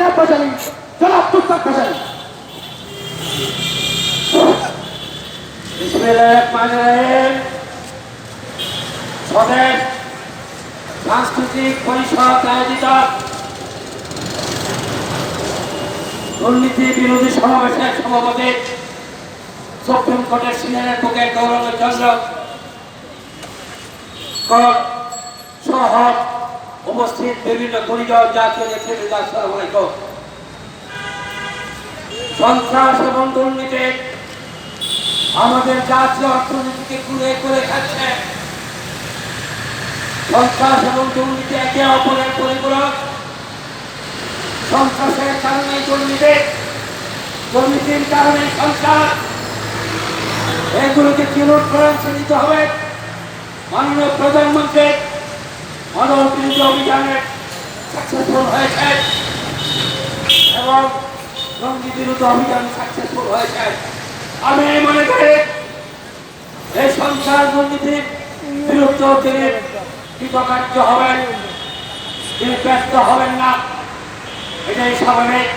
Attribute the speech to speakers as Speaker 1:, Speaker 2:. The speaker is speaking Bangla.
Speaker 1: নায়ব ভাসানী জনাব তুস্তাক
Speaker 2: স্বদেশ সাংস্কৃতিক পরিষদ আয়োজিত দুর্নীতি বিরোধী সমাবেশের সভাপতি সুপ্রিম কোর্টের সিনিয়র অ্যাডভোকেট গৌরব চন্দ্র। কর সহ উপস্থিত বিভিন্ন গুণিজন, জাতীয় নেতৃবৃন্দ, আসসালামু আলাইকুম। সন্ত্রাস এবং দুর্নীতি আমাদের জাতীয় অর্থনীতিকে কুড়ে করে খাচ্ছে। সন্ত্রাস এবং দুর্নীতি একে অপরের পরিপূরক। সন্ত্রাসের কারণে দুর্নীতি, দুর্নীতির কারণে সন্ত্রাস। এগুলোকে কিরোধ করেন্সে নিতে হবে? মাননীয় প্রধানমন্ত্রী বিরোধী অভিযানে মনে করি, এই সংসার দুর্নীতির বিরুদ্ধে তিনি কৃতকার্য হবেন, তিনি ব্যস্ত হবেন না। এটাই স্বাভাবিক।